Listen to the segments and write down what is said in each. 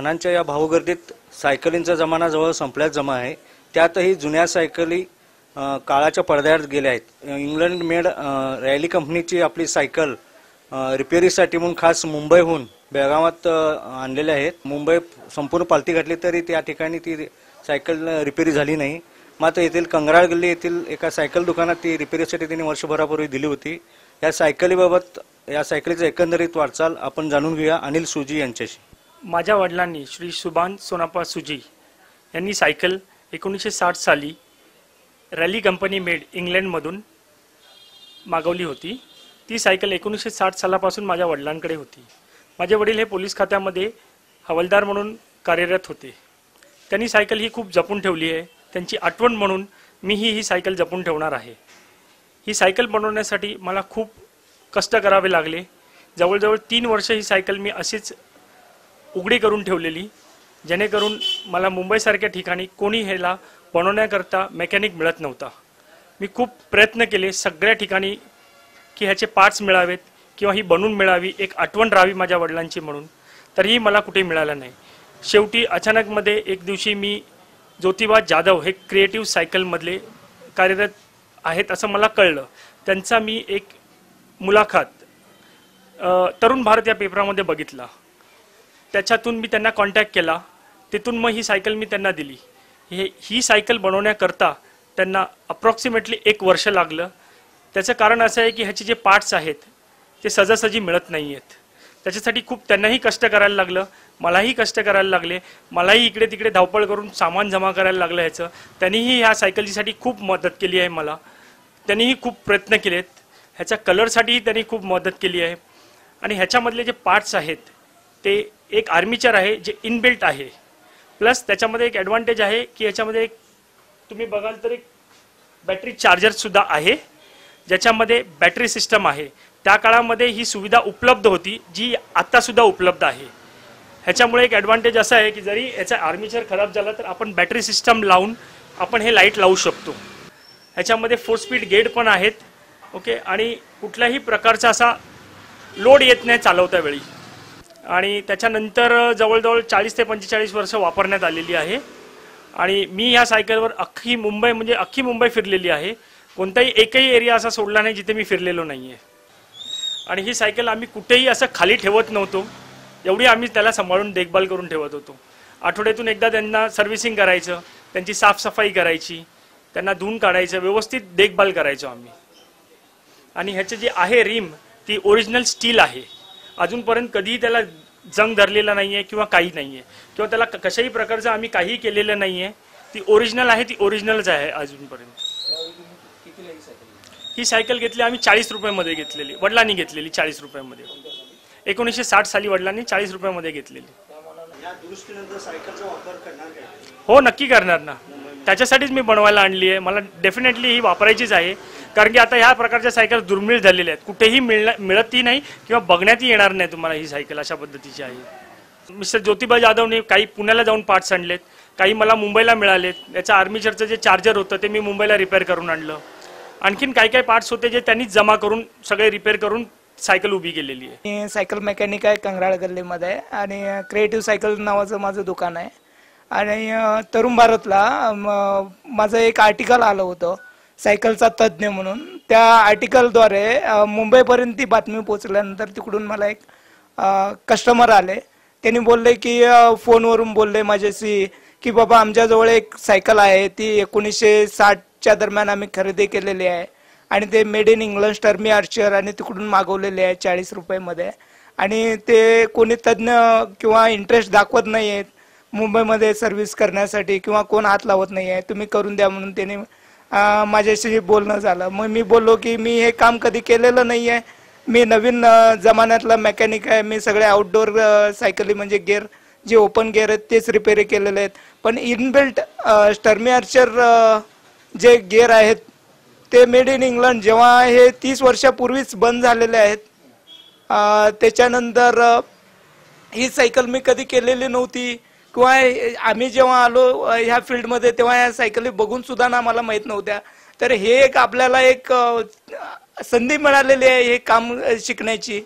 वाहनांच्या या भावगर्दीत सायकलींचा जमाना जवळ संपल्याच जमा आहे. त्यातही जुन्या सायकली काळाच्या पडद्यात गेल्या आहेत. इंग्लंड मेड रॅली कंपनीची आपली सायकल अ, रिपेरीसाठी म्हणून खास मुंबईहून बेळगावात आणलेल्या आहेत. मुंबई संपूर्ण पालती घातली तरी त्या ठिकाणी ती सायकल रिपेरी झाली नाही. मात्र येथील कंगराळ गल्ली येथील एका सायकल दुकानात ती रिपेरीसाठी त्यांनी वर्षभरापूर्वी दिली होती. या सायकलीबाबत या सायकलीचं एकंदरीत वाटचाल आपण जाणून घेऊया. अनिल सुजी यांच्याशी. माझ्या वडिलांनी श्री सुभान सोनापा सुजी यांनी सायकल एकोणीसशे साठ साली रॅली कंपनी मेड इंग्लंडमधून मागवली होती. ती सायकल एकोणीसशे साठ सालापासून माझ्या वडिलांकडे होती. माझे वडील हे पोलीस खात्यामध्ये हवालदार म्हणून कार्यरत होते. त्यांनी सायकल ही खूप जपून ठेवली आहे. त्यांची आठवण म्हणून मीही ही सायकल जपून ठेवणार आहे. ही सायकल बनवण्यासाठी मला खूप कष्ट करावे लागले. जवळजवळ तीन वर्ष ही सायकल मी अशीच उघडी करून ठेवलेली जेणेकरून मला मुंबईसारख्या ठिकाणी कोणी ह्याला बनवण्याकरता मेकॅनिक मिळत नव्हता. मी खूप प्रयत्न केले सगळ्या ठिकाणी की ह्याचे पार्ट्स मिळावेत किंवा ही बनवून मिळावी एक आठवण राहावी माझ्या वडिलांची म्हणून. तरीही मला कुठे मिळालं नाही. शेवटी अचानकमध्ये एक दिवशी मी ज्योतिबा जाधव हे क्रिएटिव्ह सायकलमधले कार्यरत आहेत असं मला कळलं. त्यांचा मी एक मुलाखत तरुण भारत या पेपरामध्ये बघितला. त्याच्यातून मी त्यांना कॉन्टॅक्ट केला. तिथून मग ही सायकल मी त्यांना दिली. हे ही सायकल बनवण्याकरता त्यांना अप्रॉक्सिमेटली एक वर्ष लागलं. त्याचं कारण असं आहे की ह्याचे जे पार्ट्स आहेत ते सजासजी मिळत नाही आहेत त्याच्यासाठी खूप त्यांनाही कष्ट करायला लागलं मलाही कष्ट करायला लागले मलाही इकडे तिकडे धावपळ करून सामान जमा करायला लागलं ह्याचं. त्यांनीही ह्या सायकलीसाठी खूप मदत केली आहे मला. त्यांनीही खूप प्रयत्न केलेत. ह्याच्या कलरसाठीही त्यांनी खूप मदत केली आहे. आणि ह्याच्यामधले जे पार्ट्स आहेत ते एक आर्मीचर आहे जे इनबिल्ट आहे. प्लस त्याच्यामध्ये एक ॲडव्हान्टेज आहे की याच्यामध्ये एक तुम्ही बघाल तर एक बॅटरी चार्जरसुद्धा आहे ज्याच्यामध्ये बॅटरी सिस्टम आहे. त्या काळामध्ये ही सुविधा उपलब्ध होती जी आत्तासुद्धा उपलब्ध आहे. ह्याच्यामुळे एक ॲडव्हान्टेज असा आहे की जरी याचा आर्मीचर खराब झाला तर आपण बॅटरी सिस्टम लावून आपण हे लाइट लावू शकतो. ह्याच्यामध्ये फोर स्पीड गेट पण आहेत ओके आणि कुठल्याही प्रकारचा असा लोड येत नाही चालवता वेळी. आणि त्याच्यानंतर जवळजवळ चाळीस ते पंचेचाळीस वर्ष वापरण्यात आलेली आहे. आणि मी ह्या सायकलवर अख्खी मुंबई म्हणजे अख्खी मुंबई फिरलेली आहे. कोणताही एकही एरिया असा सोडला नाही जिथे मी फिरलेलो नाही आहे आणि ही सायकल आम्ही कुठेही असं खाली ठेवत नव्हतो. एवढी आम्ही त्याला सांभाळून देखभाल करून ठेवत होतो. आठवड्यातून एकदा त्यांना सर्व्हिसिंग करायचं त्यांची साफसफाई करायची त्यांना धुवून काढायचं व्यवस्थित देखभाल करायचो आम्ही. आणि ह्याचे जे आहे रिम ती ओरिजिनल स्टील आहे. अजूनपर्यंत कधीही त्याला जंग धरलेला नाही आहे किंवा काही नाही आहे किंवा त्याला कशाही प्रकारचं आम्ही काहीही केलेलं नाही आहे ती ओरिजिनल आहे ती ओरिजिनलच आहे अजूनपर्यंत. ही सायकल घेतली आम्ही चाळीस रुपयामध्ये घेतलेली. वडिलांनी घेतलेली चाळीस रुपयामध्ये. एकोणीसशे साठ साली वडिलांनी चाळीस रुपयामध्ये घेतलेली. हो नक्की करणार ना. त्याच्यासाठीच मी बनवायला आणली आहे. मला डेफिनेटली ही वापरायचीच आहे. कारण की आता ह्या प्रकारच्या सायकल दुर्मिळ झालेल्या आहेत. कुठेही मिळणार मिळतही नाही किंवा बघण्यातही येणार नाही तुम्हाला ही सायकल अशा पद्धतीची आहे. मिस्टर ज्योतिबा जाधवने काही पुण्याला जाऊन पार्ट्स आणलेत काही मला मुंबईला मिळालेत. याचं आर्मीचरचं जे चार्जर होतं ते मी मुंबईला रिपेअर करून आणलं. आणखीन काही काही पार्ट्स होते जे त्यांनीच जमा करून सगळे रिपेअर करून सायकल उभी केलेली आहे. सायकल मेकॅनिक आहे कंगराळ गल्लीमध्ये आणि क्रिएटिव्ह सायकल नावाचं माझं दुकान आहे. आणि तरुण भारतला माझं एक आर्टिकल आलं होतं. सायकलचा तज्ज्ञ म्हणून. त्या आर्टिकलद्वारे मुंबईपर्यंत ती बातमी पोचल्यानंतर तिकडून मला एक कस्टमर आले. त्यांनी बोलले की फोनवरून बोलले माझ्याशी की बाबा आमच्याजवळ एक सायकल आहे. ती एकोणीसशे साठच्या दरम्यान आम्ही खरेदी केलेली आहे आणि ते मेड इन इंग्लंड टर्मी आर्चर आणि तिकडून मागवलेले आहे चाळीस रुपयेमध्ये. आणि ते कोणी तज्ज्ञ किंवा इंटरेस्ट दाखवत नाही आहेत मुंबईमध्ये सर्व्हिस करण्यासाठी किंवा कोण हात लावत नाही आहे तुम्ही करून द्या म्हणून त्यांनी माझ्याशी बोलणं झालं. मग मी बोललो की मी हे काम कधी केलेलं नाही आहे मी नवीन जमान्यातला मेकॅनिक आहे. मी सगळे आउटडोर सायकली म्हणजे गेअर जे ओपन गेअर आहेत तेच रिपेअर केलेले आहेत. पण इनबिल्ट स्टर्मी आर्चर जे गेअर आहेत ते मेड इन इंग्लंड जेव्हा हे तीस वर्षापूर्वीच बंद झालेले आहेत त्याच्यानंतर ही सायकल मी कधी केलेली नव्हती. किंवा आम्ही जेव्हा आलो ह्या फील्डमध्ये तेव्हा ह्या सायकली बघून सुद्धा ना आम्हाला माहीत नव्हत्या. तर हे एक आपल्याला एक संधी मिळालेली आहे हे काम शिकण्याची.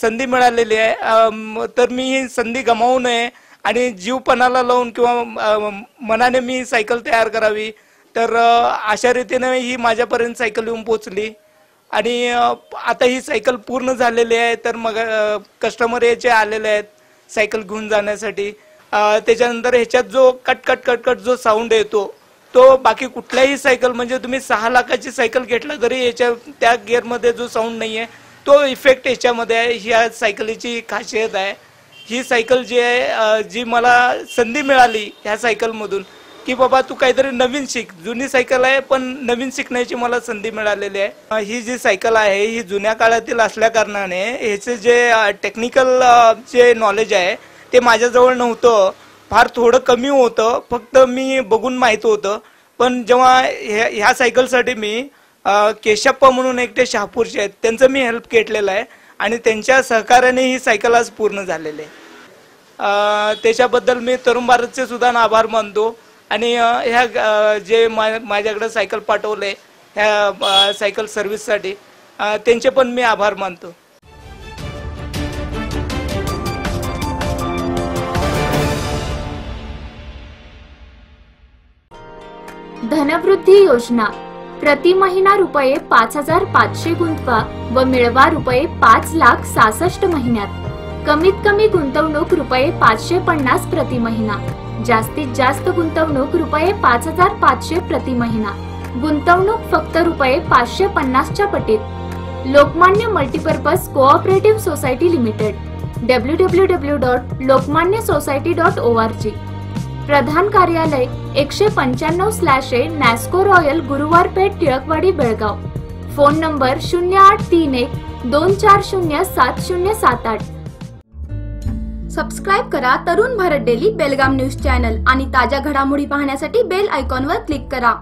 संधी मिळालेली आहे. तर मी ही संधी गमावू नये आणि जीवपणाला लावून किंवा मनाने मी सायकल तयार करावी. तर अशा रीतीने ही माझ्यापर्यंत सायकल येऊन पोचली आणि आता ही सायकल पूर्ण झालेली आहे. तर मग कस्टमर याचे आलेले आहेत सायकल घेऊन जाण्यासाठी त्याच्यानंतर ह्याच्यात जो कट कट कट कट जो साऊंड येतो तो बाकी कुठल्याही सायकल म्हणजे तुम्ही सहा लाखाची सायकल घेतला तरी याच्या त्या गिअरमध्ये जो साऊंड नाही आहे तो इफेक्ट याच्यामध्ये आहे. ह्या सायकलीची खासियत आहे. ही सायकल जी आहे जी मला संधी मिळाली ह्या सायकलमधून की बाबा तू काहीतरी नवीन शिक. जुनी सायकल आहे पण नवीन शिकण्याची मला संधी मिळालेली आहे. ही जी सायकल आहे ही जुन्या काळातील असल्या कारणाने ह्याचे जे टेक्निकल जे नॉलेज आहे ते माझ्याजवळ नव्हतं. फार थोडं कमी होतं. फक्त मी बघून माहीत होतं. पण जेव्हा ह्या ह्या सायकलसाठी मी केशप्पा म्हणून एकटे शहापूरचे आहेत. त्यांचं मी हेल्प घेतलेलं आहे. आणि त्यांच्या सहकार्याने ही सायकल आज पूर्ण झालेली आहे. त्याच्याबद्दल मी तरुण भारतचे सुद्धा आभार मानतो. आणि ह्या जे मा माझ्याकडे सायकल पाठवले ह्या सायकल सर्व्हिससाठी त्यांचे पण मी आभार मानतो. धनवृद्धी योजना. प्रति महिना रुपये पाच हजार पाचशे गुंतवा व मिळवा रुपये पाच लाख सासष्ट महिन्यात. कमीत कमी गुंतवणूक रुपये पाचशे पन्नास प्रति महिना. जास्तीत जास्त गुंतवणूक रुपये पाच हजार पाचशे प्रति महिना. गुंतवणूक फक्त रुपये पाचशे पन्नासच्या पटीत. Lokmanya multipurpose cooperative society limited. W W W dot Lokmanya society dot O R G. प्रधान कार्यालय एकशे पंच्याण्णव slash A Nasco royal Guruwar Peth Tilakwadi Belgaum. Phone number शून्य आठ तीन एक दोन चार शून्य सात शून्य सात आठ. सबस्क्राईब करा Tarun Bharat daily Belgaum news channel आणि ताज्या घडामोडी पाहण्यासाठी बेल आयकॉनवर क्लिक करा.